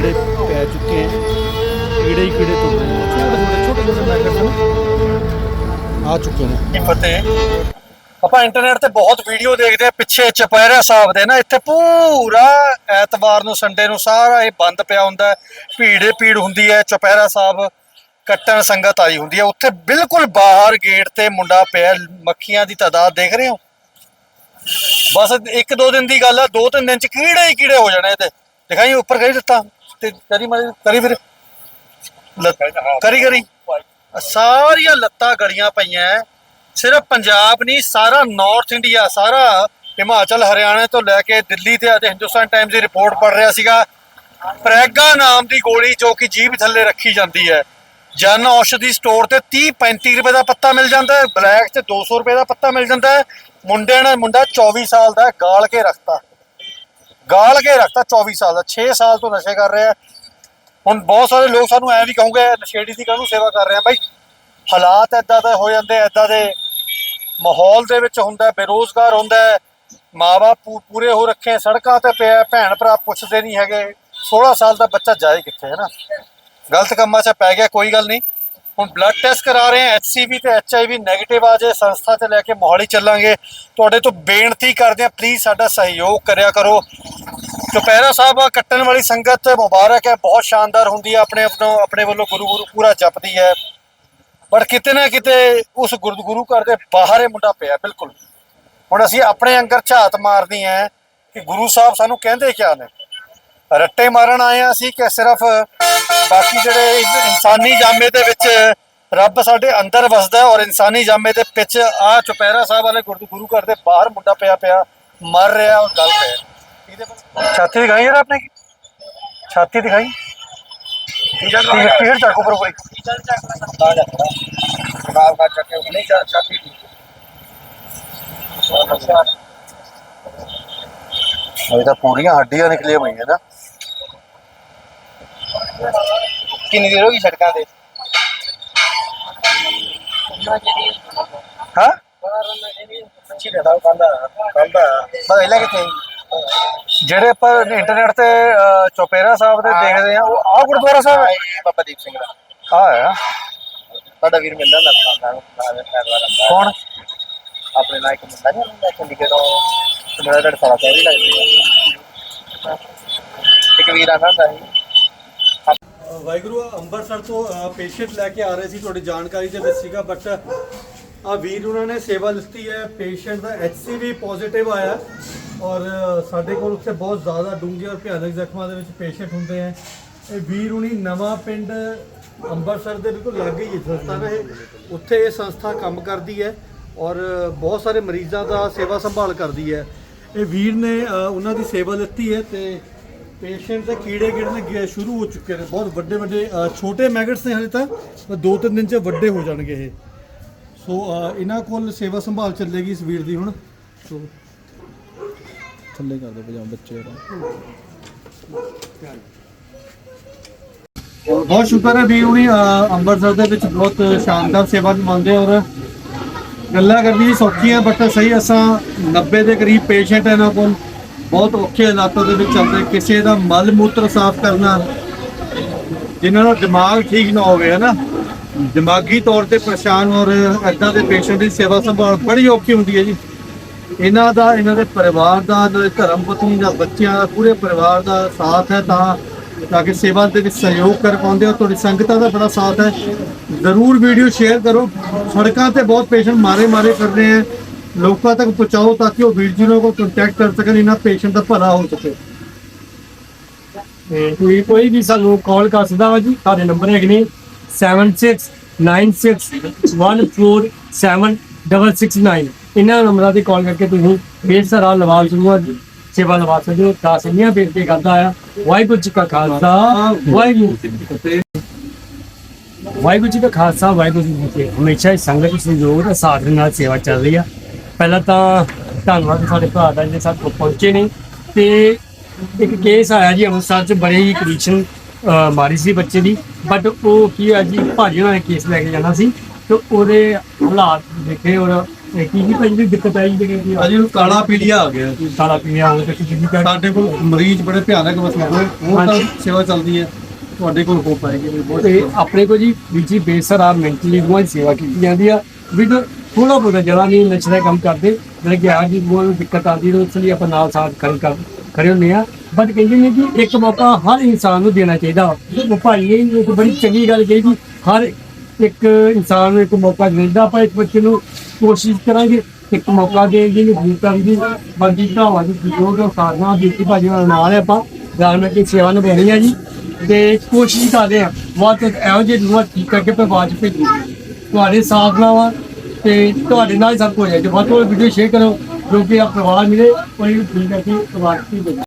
ਕੀੜੇ ਪੈ ਚੁੱਕੇ ਹੈ ਕੀੜੇ ਹੀ ਕੀੜੇ ਤੁਰ ਰਹੇ ਨੇ ਛੋਟੇ ਛੋਟੇ ਛੋਟੇ ਛੋਟੇ ਮੈਕਰਸ ਆ ਚੁੱਕੇ ਨੇ। ਕੀ ਫਤਿਹ ਆਪਾਂ ਇੰਟਰਨੈਟ ਤੇ ਬਹੁਤ ਵੀਡੀਓ ਦੇਖਦੇ ਆ ਪਿੱਛੇ ਚਪੈਰਾ ਸਾਹਿਬ ਦੇ ਨਾ, ਇੱਥੇ ਪੂਰਾ ਐਤਵਾਰ ਨੂੰ ਸੰਡੇ ਨੂੰ ਸਾਰਾ ਇਹ ਬੰਦ ਪਿਆ ਹੁੰਦਾ ਭੀੜੇ ਭੀੜ ਹੁੰਦੀ ਹੈ ਚਪੈਰਾ ਸਾਹਿਬ ਕੱਟਣ ਸੰਗਤ ਆਈ ਹੁੰਦੀ ਹੈ। ਉੱਥੇ ਬਿਲਕੁਲ ਬਾਹਰ ਗੇਟ ਤੇ ਮੁੰਡਾ ਪਿਆ, ਮੱਖੀਆਂ ਦੀ ਤਾਦਾਦ ਦੇਖ ਰਹੇ ਹੋ? ਬਸ ਇੱਕ ਦੋ ਦਿਨ ਦੀ ਗੱਲ ਆ, ਦੋ ਤਿੰਨ ਦਿਨ ਚ ਕੀੜੇ ਹੀ ਕੀੜੇ ਹੋ ਜਾਣੇ ਇਹਦੇ। ਦਿਖਾਈ ਉੱਪਰ ਕਰੀ ਦਿੱਤਾ। ਤੇ ਕਰੀ ਮਾਰੀ ਕਰੀ ਫਿਰ। ਲੱਤ- ਕਰੀ ਕਰੀ। ਸਾਰੀਆਂ ਲੱਤਾਂ ਗੜੀਆਂ ਪਈਆਂ ਹੈ। ਸਿਰਫ ਪੰਜਾਬ ਨਹੀਂ ਸਾਰਾ ਨਾਰਥ ਇੰਡੀਆ ਸਾਰਾ ਹਿਮਾਚਲ ਹਰਿਆਣਾ ਤੋਂ ਲੈ ਕੇ ਦਿੱਲੀ ਤੇ ਅੱਜ ਹਿੰਦੁਸਤਾਨ ਟਾਈਮਜ਼ ਦੀ ਰਿਪੋਰਟ ਪੜ ਰਿਹਾ ਸੀਗਾ। ਪ੍ਰੈਗਾ ਨਾਮ ਦੀ ਗੋਲੀ ਜੋ ਕਿ ਜੀਭ ਥੱਲੇ ਰੱਖੀ ਜਾਂਦੀ ਹੈ ਜਨ ਔਸ਼ਧੀ ਸਟੋਰ ਤੇ 30 35 ਰੁਪਏ ਦਾ ਪੱਤਾ ਮਿਲ ਜਾਂਦਾ ਹੈ ਬਲੈਕ ਤੇ 200 ਰੁਪਏ ਦਾ ਪੱਤਾ ਮਿਲ ਜਾਂਦਾ ਹੈ ਮੁੰਡੇ ਨੇ ਮੁੰਡਾ 24 ਸਾਲ ਦਾ ਹੈ, ਗਾਲ ਕੇ ਰੱਖਤਾ। ਗਾਲ ਕੇ ਰੱਖਤਾ 24 ਸਾਲ ਦਾ 6 ਸਾਲ ਤੋਂ ਨਸ਼ੇ ਕਰ ਰਿਹਾ ਹੁਣ ਬਹੁਤ ਸਾਰੇ ਲੋਕ ਸਾਨੂੰ ਐ ਵੀ ਕਹੋਗੇ ਨਸ਼ੇੜੀ ਦੀ ਕਾਹਨੂੰ ਸੇਵਾ ਕਰ ਰਹੇ ਆ? ਬਾਈ ਹਾਲਾਤ ਐਦਾਂ ਦੇ ਹੋ ਜਾਂਦੇ ਐਦਾਂ ਦੇ ਮਾਹੌਲ ਦੇ ਵਿੱਚ ਹੁੰਦਾ ਹੈ, ਬੇਰੋਜ਼ਗਾਰ ਹੁੰਦਾ ਹੈ। ਮਾਵਾ ਪੂਰੇ ਹੋ ਰੱਖੇ ਸੜਕਾਂ ਤੇ ਪਿਆ ਭੈਣ ਭਰਾ ਪੁੱਛਦੇ ਨਹੀਂ ਹੈਗੇ। 16 ਸਾਲ ਦਾ ਬੱਚਾ ਜਾਏ ਕਿੱਥੇ ਹੈ ਨਾ? ਗਲਤ ਕੰਮਾਂ 'ਚ ਪੈ ਗਿਆ ਕੋਈ ਗੱਲ ਨਹੀਂ। ਹੁਣ ਬਲੱਡ ਟੈਸਟ ਕਰਾ ਰਹੇ ਆ ਐਚਸੀਵੀ ਤੇ ਐਚਆਈਵੀ 네ਗੇਟਿਵ ਆ ਜੇ ਸੰਸਥਾ ਤੇ ਲੈ ਕੇ ਮੋਹਾਲੀ ਚੱਲਾਂਗੇ। ਤੁਹਾਡੇ ਤੋਂ ਬੇਨਤੀ ਕਰਦੇ ਆ ਪਲੀਜ਼ ਸਾਡਾ ਸਹਿਯੋਗ ਕਰਿਆ ਕਰੋ। ਚੁਪਹਿਰਾ ਸਾਹਿਬ ਕੱਟਣ ਵਾਲੀ ਸੰਗਤ ਮੁਬਾਰਕ ਹੈ, ਬਹੁਤ ਸ਼ਾਨਦਾਰ ਹੁੰਦੀ ਹੈ ਆਪਣੇ ਆਪਣੋਂ ਆਪਣੇ ਵੱਲੋਂ ਗੁਰੂ ਗੁਰੂ ਪੂਰਾ ਜਪਦੀ ਹੈ। ਪਰ ਕਿਤੇ ਨਾ ਕਿਤੇ ਉਸ ਗੁਰੂ ਘਰ ਦੇ ਬਾਹਰ ਇਹ ਮੁੰਡਾ ਪਿਆ, ਬਿਲਕੁਲ। ਹੁਣ ਅਸੀਂ ਆਪਣੇ ਅੰਗਰ ਝਾਤ ਮਾਰਨੀ ਹੈ ਕਿ ਗੁਰੂ ਸਾਹਿਬ ਸਾਨੂੰ ਕਹਿੰਦੇ ਕਿਆ ਨੇ? ਰੱਟੇ ਮਾਰਨ ਆਏ ਆ ਅਸੀਂ ਕਿ ਸਿਰਫ ਬਾਕੀ ਜਿਹੜੇ ਇਨ- ਇਨਸਾਨੀ ਜਾਮੇ ਦੇ ਵਿੱਚ ਰੱਬ ਸਾਡੇ ਅੰਦਰ ਵਸਦਾ ਔਰ ਇਨਸਾਨੀ ਜਾਮੇ ਦੇ ਵਿੱਚ ਆ ਚੁਪਹਿਰਾ ਸਾਹਿਬ ਵਾਲੇ ਗੁਰੂ ਘਰ ਦੇ ਬਾਹਰ ਮੁੰਡਾ ਪਿਆ ਪਿਆ ਮਰ ਰਿਹਾ ਔਰ ਗਲਤ ਹੈ। ਇਹਦੇ ਪਰ ਛਾਤੀ ਦਿਖਾਈ ਯਾਰ ਆਪਨੇ ਛਾਤੀ ਦਿਖਾਈ? ਪੀੜ ਚੱਕ ਉੱਪਰ ਪੂਰੀ ਇਹ ਤਾਂ ਪੂਰੀਆਂ ਹੱਡੀਆਂ ਨਿਕਲੀਆਂ ਪਈਆਂ ਨਾ। ਕਿੰਨੀ ਦੇਰ ਹੋ ਗਈ ਸੜਕਾਂ ਤੇ? ਹਾਂ? ਕਿੱਥੇ? ਜਿਹੜੇ ਪਰ ਇੰਟਰਨੈਟ ਤੇ ਅਹ, ਚੌਪੇਰਾ ਸਾਹਿਬ ਦੇ ਦੇਖਦੇ ਆ ਉਹ ਆ ਗੁਰਦੁਆਰਾ ਸਾਹਿਬ ਹੈ? ਬਾਬਾ ਦੀਪ ਸਿੰਘ ਦਾ। ਆ ਹੈ? ਸਾਡਾ ਵੀਰ ਮਿਲਦਾ ਨਾ ਕੌਣ? ਆਪਣੇ ਨਾਲ ਇੱਕ ਮੁੰਡਾ ਨਹੀਂ ਹੁੰਦਾ ਚੰਡੀਗੜ੍ਹ ਤੋਂ। ਮੇਰਾ ਲੜ ਸਾਰਾ ਕਹਿ ਵੀ ਲੱਗਦੀ ਆ। ਇੱਕ ਵੀਰ ਆਂਦਾ ਹੁੰਦਾ ਸੀ। ਵਾਹਿਗੁਰੂ ਅੰਮ੍ਰਿਤਸਰ ਤੋਂ ਪੇਸ਼ੈਂਟ ਲੈ ਕੇ ਆ ਰਹੇ ਸੀ, ਤੁਹਾਡੀ ਜਾਣਕਾਰੀ ਦੇ ਵਿੱਚ ਸੀਗਾ ਬਟ ਆ ਵੀਰ ਉਹਨਾਂ ਨੇ ਸੇਵਾ ਲਿੱਤੀ ਹੈ ਪੇਸ਼ੈਂਟ ਦਾ ਐਚਸੀਵੀ ਪੋਜ਼ਿਟਿਵ ਆਇਆ, ਔਰ, ਸਾਡੇ ਕੋਲ ਉੱਥੇ ਬਹੁਤ ਜ਼ਿਆਦਾ ਡੂੰਘੇ ਔਰ ਭਿਆਨਕ ਜ਼ਖਮਾਂ ਦੇ ਵਿੱਚ ਪੇਸ਼ੈਂਟ ਹੁੰਦੇ ਆ ਇਹ ਵੀਰ ਹੁਣੀ ਨਵਾਂ ਪਿੰਡ ਅੰਮ੍ਰਿਤਸਰ ਦੇ ਬਿਲਕੁਲ ਲਾਗੇ ਹੀ ਸੰਸਥਾ ਨਾ ਉੱਥੇ ਇਹ ਸੰਸਥਾ ਕੰਮ ਕਰਦੀ ਹੈ, ਔਰ, ਬਹੁਤ ਸਾਰੇ ਮਰੀਜ਼ਾਂ ਦਾ ਸੇਵਾ ਸੰਭਾਲ ਕਰਦੀ ਹੈ। ਇਹ ਵੀਰ ਨੇ ਉਹਨਾਂ ਦੀ ਸੇਵਾ ਲਿੱਤੀ ਹੈ ਤੇ ਪੇਸ਼ੈਂਟ ਦੇ ਕੀੜੇ ਗਿੜਨੇ ਗੇ- ਸ਼ੁਰੂ ਹੋ ਚੁੱਕੇ ਨੇ ਬਹੁਤ ਵੱਡੇ ਵੱਡੇ ਛੋਟੇ ਮੈਗਟਸ ਨੇ ਹਲੇ ਤਾਂ ਦੋ ਤਿੰਨ ਦਿਨ ਚ ਵੱਡੇ ਹੋ ਜਾਣਗੇ ਇਹ। ਸੋ ਇਹਨਾਂ ਕੋਲ ਸੇਵਾ ਸੰਭਾਲ ਚੱਲੇਗੀ ਇਸ ਵੀਰ ਦੀ ਹੁਣ। ਸੋ ਥੱਲੇ ਕਰ ਦੋ ਪਜਾਮ ਬੱਚੇ ਦਾ ਬਹੁਤ ਸ਼ੁਕਰ ਹੈ ਹੁਣੀ ਅ, ਅੰਮ੍ਰਿਤਸਰ ਦੇ ਵਿੱਚ ਬਹੁਤ ਸ਼ਾਨਦਾਰ ਸੇਵਾ ਨਿਭਾਉਂਦੇ ਔਰ ਗੱਲਾਂ ਕਰਨੀ ਵੀ ਸੌਖੀ ਹੈ ਬਟ ਸਹੀ ਅਸਾਂ 90 ਦੇ ਕਰੀਬ ਪੇਸ਼ੈਂਟ ਇਹਨਾਂ ਕੋਲ। ਬਹੁਤ ਔਖੇ ਹਾਲਾਤਾਂ ਦੇ ਵਿੱਚ ਚੱਲਦੇ ਕਿਸੇ ਦਾ ਮਲ ਮੂਤਰ ਸਾਫ਼ ਕਰਨਾ, ਜਿਨ੍ਹਾਂ ਦਾ ਦਿਮਾਗ ਠੀਕ ਨਾ ਹੋਵੇ ਹਨਾ ਦਿਮਾਗੀ ਤੌਰ ਤੇ ਪਰੇਸ਼ਾਨ ਔਰ ਐਦਾਂ ਦੇ ਪੇਸ਼ੈਂਟ ਦੀ ਸੇਵਾ ਸੰਭਾਲ ਬੜੀ ਔਖੀ ਹੁੰਦੀ ਹੈ ਜੀ। ਇਹਨਾਂ ਦਾ, ਇਹਨਾਂ ਦੇ ਪਰਿਵਾਰ ਦਾ, ਇਹਨਾਂ ਦੇ ਧਰਮ ਪਤਨੀ ਦਾ ਬੱਚਿਆਂ ਦਾ, ਪੂਰੇ ਪਰਿਵਾਰ ਦਾ ਸਾਥ ਹੈ ਤਾਂ ਤਾਂ ਕਿ ਸੇਵਾ ਦੇ ਵਿੱਚ ਸਹਿਯੋਗ ਕਰ ਪਾਉਂਦੇ ਹੋ। ਤੁਹਾਡੀ ਸੰਗਤਾਂ ਦਾ ਬੜਾ ਸਾਥ ਹੈ। ਜ਼ਰੂਰ ਵੀਡੀਓ ਸ਼ੇਅਰ ਕਰੋ। ਸੜਕਾਂ ਤੇ ਬਹੁਤ ਪੇਸ਼ੈਂਟ ਮਾਰੇ ਮਾਰੇ ਕਰ ਰਹੇ ਹੈ। ਲੋਕਾਂ ਤੱਕ ਪਹੁੰਚਾਓ ਤਾਂ ਕਿ ਉਹ ਵੀਰ ਜੀ ਨੂੰ ਕੰਟੈਕਟ ਕਰ ਸਕਣ, ਇਹਨਾਂ ਪੇਸ਼ੈਂਟ ਦਾ ਭਲਾ ਹੋ ਸਕੇ। ਤੇ ਕੋਈ ਕੋਈ ਵੀ ਸਾਨੂੰ ਕਾਲ ਕਰ ਸਕਦਾ ਵਾ ਜੀ, ਸਾਡੇ ਨੰਬਰ ਹੈਗੇ ਨੇ 7696147669 ਇਹਨਾਂ ਨੰਬਰਾਂ ਤੇ ਕਾਲ ਕਰਕੇ ਤੁਸੀਂ ਬੇਸਰਾ ਲਵਾ ਜੂਗਾ ਸੇਵਾ ਲਵਾ ਸਕਦੇ ਹੋ। ਤਾਂ ਇੰਨੀਆਂ ਬੇਨਤੀ ਕਰਦਾ ਆ ਵਾਹਿਗੁਰੂ ਜੀ ਕਾ ਖਾਲਸਾ, ਵਾਹਿਗੁਰੂ ਜੀ ਕੀ ਫਤਿਹ। ਵਾਹਿਗੁਰੂ ਜੀ ਕਾ ਖਾਲਸਾ, ਵਾਹਿਗੁਰੂ ਜੀ ਕੀ ਫਤਿਹ। ਹਮੇਸ਼ਾ ਹੀ ਸੰਗਤ ਵਿੱਚ ਦਾ ਸਾਥ ਨਾਲ ਸੇਵਾ ਚੱਲ ਰਹੀ ਆ। ਪਹਿਲਾਂ ਤਾਂ ਧੰਨਵਾਦ ਸਾਡੇ ਭਰਾ ਦਾ ਜਿਹੜੇ ਸਾਡੇ ਕੋਲ ਪਹੁੰਚੇ ਨੇ ਤੇ ਇੱਕ ਕੇਸ ਆਇਆ ਜੀ ਅੰਮ੍ਰਿਤਸਰ ਚ ਬੜੇ ਹੀ ਕੰਡੀਸ਼ਨ ਮਾਰੀ ਸੀ ਬੱਚੇ ਦੀ ਬਟ ਉਹ ਕੀ ਹੋਇਆ ਜੀ ਭਾਜੀ ਹੋਣਾ ਨੇ ਕੇਸ ਲੈ ਕੇ ਜਾਣਾ ਸੀ ਤੇ ਉਹਦੇ ਹਾਲਾਤ ਦੇਖੇ ਔਰ ਕੀ ਕੀ ਦੀ ਦਿੱਕਤ ਆਈ ਜਿਹੜੀ ਅਜੇ ਨੂੰ ਕਾਲਾ ਪੀਲੀਆ ਆ ਗਿਆ। ਸਾਰਾ ਪੀਣਿਆ ਹੋ ਤੇ ਕੀ ਕੀ ਕਰ ਸਾਡੇ ਕੋਲ ਮਰੀਜ਼ ਬੜੇ ਭਿਆਨਕ ਮਸਲੇ ਹੋਏ ਉਹ ਤਾਂ ਹਾਂਜੀ। ਸੇਵਾ ਚੱਲਦੀ ਹੈ ਤੁਹਾਡੇ ਕੋਲ ਹੋ ਪਾਏਗੀ ਵੀ ਬਹੁਤ ਤੇ ਆਪਣੇ ਕੋ ਜੀ ਵੀ ਜੀ ਬੇਸਰ ਮੈਂਟਲੀ ਗੋਆਂ ਸੇਵਾ ਕੀਤੀ ਜਾਂਦੀ ਆ ਵੀ ਥੋੜਾ ਬਹੁਤਾ ਜਿਹੜਾ ਨਹੀਂ, ਨਸ਼ੇ ਦਾ ਕੰਮ ਕਰਦੇ। ਜਿਹੜੇ ਕਿ ਆ ਜੀ ਨੂੰ ਦਿੱਕਤ ਆਉਂਦੀ ਤਾਂ ਉਸ ਲਈ ਆਪਾਂ ਨਾਲ ਸਾਥ ਖੜੇ ਕਰ ਖੜੇ ਹੁੰਦੇ ਆ ਬਟ ਕਹਿੰਦੇ ਨੇ ਕਿ ਇੱਕ ਮੌਕਾ ਹਰ ਇਨਸਾਨ ਨੂੰ ਦੇਣਾ ਚਾਹੀਦਾ। ਉਹ ਭਾਈ ਇਹ ਇੱਕ ਬੜੀ ਚੰਗੀ ਗੱਲ ਕਹੀ ਜੀ, ਹਰ ਇੱਕ ਇਨਸਾਨ ਨੂੰ ਇੱਕ ਮੌਕਾ ਦਿੰਦਾ ਆਪਾਂ ਇੱਕ ਬੱਚੇ ਨੂੰ ਕੋਸ਼ਿਸ਼ ਕਰਾਂਗੇ, ਇੱਕ ਮੌਕਾ ਦੇ ਜਿਹਨੂੰ ਭੂਤਾਂ ਦੀ। ਬੰਦੀ ਢਾਵਾ ਦੀ ਜੋ ਸਾਧਨਾ ਦਿੱਤੀ ਭਾਜੀ ਨਾਲ ਆਪਾਂ ਗਾਰਮੈਂਟ ਦੀ ਸੇਵਾ ਨਿਭਾਉਣੀ ਆ ਜੀ। ਤੇ ਕੋਸ਼ਿਸ਼ ਕਰਦੇ ਆ ਵੱਧ ਤੋਂ ਇਹੋ ਜਿਹੇ ਲੋਕ ਠੀਕ ਕਰਕੇ ਪਰਵਾਜ ਭੇਜੀ ਤੁਹਾਡੇ ਸਾਥ ਨਾਲ ਵਾ ਤੇ ਤੁਹਾਡੇ ਨਾਲ ਹੀ ਸਭ ਕੁਝ ਹੈ। ਜੇ ਵੱਧ ਤੋਂ ਵੱਧ ਵੀਡੀਓ ਸ਼ੇਅਰ ਕਰੋ, ਜੋ ਕਿ ਆ ਪਰਿਵਾਰ ਮਿਲੇ ਕੋਈ ਠੀਕ ਕਰਕੇ ਪਰਿਵਾਰ ਦੀ